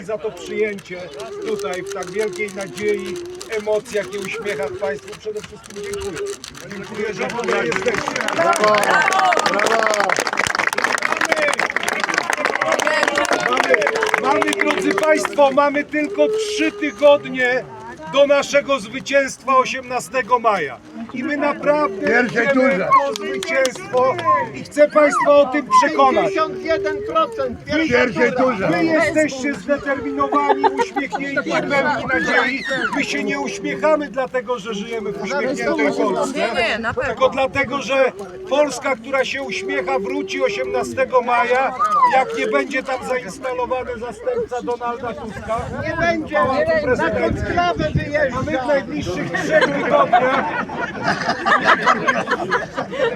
i za to przyjęcie tutaj w tak wielkiej nadziei, emocjach i uśmiechach Państwu przede wszystkim dziękuję. Dziękuję, że w ogóle jesteście. Mamy, mamy, drodzy Państwo, mamy tylko trzy tygodnie do naszego zwycięstwa 18 maja. I my naprawdę Pierwszej idziemy turze. po zwycięstwo i chcę Państwa o tym przekonać. 51% W pierwszej turze. Wy jesteście zdeterminowani, uśmiechnięci, pełni nadziei. My się nie uśmiechamy dlatego, że żyjemy w uśmiechniętej Polsce. Nie, na pewno. Tylko dlatego, że Polska, która się uśmiecha, wróci 18 maja, jak nie będzie tam zainstalowany zastępca Donalda Tuska. Nie będzie, Pałacu Prezydenckim. Konklawę A my wyjeżdża. w najbliższych trzech tygodniach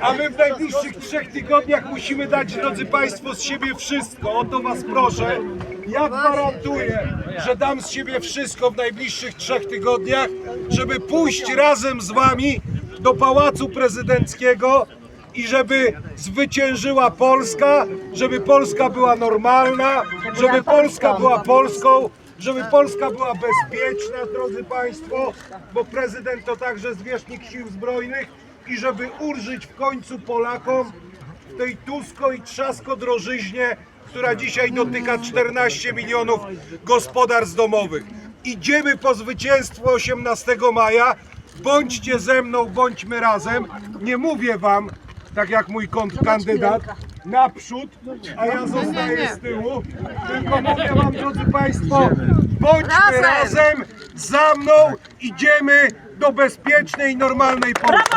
a my w najbliższych trzech tygodniach musimy dać, drodzy Państwo, z siebie wszystko. O to Was proszę. Ja gwarantuję, że dam z siebie wszystko w najbliższych trzech tygodniach, żeby pójść razem z Wami do Pałacu Prezydenckiego i żeby zwyciężyła Polska, żeby Polska była normalna, żeby Polska była Polską, żeby Polska była bezpieczna, drodzy Państwo, bo prezydent to także zwierzchnik sił zbrojnych i żeby ulżyć w końcu Polakom w tej tusko i trzasko drożyźnie, która dzisiaj dotyka 14 milionów gospodarstw domowych. Idziemy po zwycięstwo 18 maja. Bądźcie ze mną, bądźmy razem. Nie mówię wam, tak jak mój kandydat, naprzód, a ja zostaję z tyłu. Tylko mówię wam, drodzy Państwo, bądźmy Razem. za mną. Idziemy do bezpiecznej, normalnej Polski.